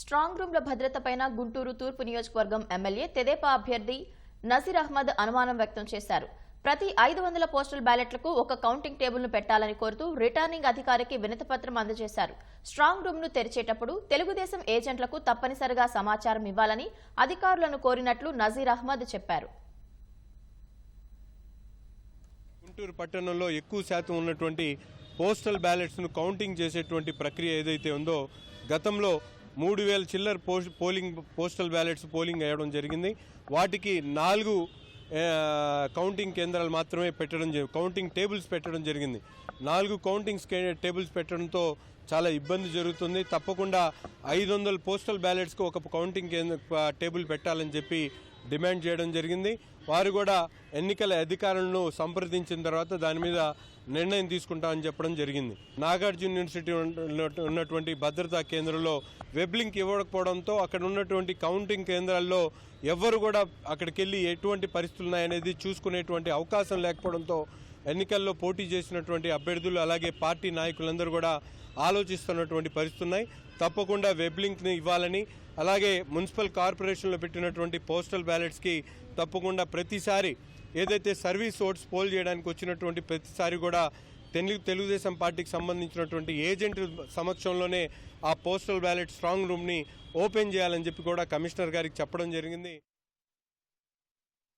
Strong రూమ్ల భద్రతపైన Guntur తూర్పు నియోజకవర్గం MLA తెదేపా అభ్యర్థి నజీర్ అహ్మద్ అనుమానం వ్యక్తం చేశారు. ప్రతి ఐదు వందల పోస్టల్ బ్యాలెట్లకు ఒక కౌంటింగ్ టేబుల్ను పెట్టాలని కోరుతూ రిటర్నింగ్ అధికారికి వినతిపత్రం అందజేశారు. స్ట్రాంగ్ రూమ్ను తెరిచేటప్పుడు తెలుగుదేశం ఏజెంట్లకు తప్పనిసరిగా సమాచారం ఇవ్వాలని అధికారులను కోరినట్లు నజీర్ అహ్మద్ చెప్పారు. గుంటూరు పట్టణంలో ఎక్కువ శాతం ఉన్నటువంటి పోస్టల్ బ్యాలెట్స్ను కౌంటింగ్ చేసేటువంటి ప్రక్రియ ఏదైతే ఉందో గతంలో మూడు వేల చిల్లర post polling postal ballots polling అయ్యడం జరిగింది. వాటికి నాలుగు కౌంటింగ్ కేంద్రాలు మాత్రమే పెట్టడం జరి- కౌంటింగ్ టేబుల్స్ పెట్టడం జరిగింది. నాలుగు కౌంటింగ్ స్కే- టేబుల్స్ పెట్టడంతో చాలా ఇబ్బంది జరుగుతుంది. తప్పకుండా ఐదు వందల పోస్టల్ బ్యాలెట్స్కి ఒక కౌంటింగ్ కేంద్ర టేబుల్ పెట్టాలని చెప్పి డిమాండ్ చేయడం జరిగింది. వారు కూడా ఎన్నికల అధికారులను సంప్రదించిన తర్వాత దాని మీద నిర్ణయం తీసుకుంటామని చెప్పడం జరిగింది. నాగార్జున యూనివర్సిటీ ఉన్నటువంటి భద్రతా కేంద్రంలో వెబ్ లింక్ ఇవ్వకపోవడంతో అక్కడ ఉన్నటువంటి కౌంటింగ్ కేంద్రాల్లో ఎవ్వరు కూడా అక్కడికి వెళ్ళి ఎటువంటి పరిస్థితులు ఉన్నాయనేది చూసుకునేటువంటి అవకాశం లేకపోవడంతో ఎన్నికల్లో పోటీ చేసినటువంటి అభ్యర్థులు అలాగే పార్టీ నాయకులందరూ కూడా ఆలోచిస్తున్నటువంటి పరిస్థితి ఉన్నాయి. తప్పకుండా వెబ్ లింక్ని ఇవ్వాలని అలాగే మున్సిపల్ కార్పొరేషన్లో పెట్టినటువంటి పోస్టల్ బ్యాలెట్స్కి తప్పకుండా ప్రతిసారి ఏదైతే సర్వీస్ ఓట్స్ పోల్ చేయడానికి వచ్చినటువంటి ప్రతిసారి కూడా తెలుగు తెలుగుదేశం పార్టీకి సంబంధించినటువంటి ఏజెంట్ సమక్షంలోనే ఆ పోస్టల్ బ్యాలెట్ స్ట్రాంగ్ రూమ్ని ఓపెన్ చేయాలని చెప్పి కూడా కమిషనర్ గారికి చెప్పడం జరిగింది.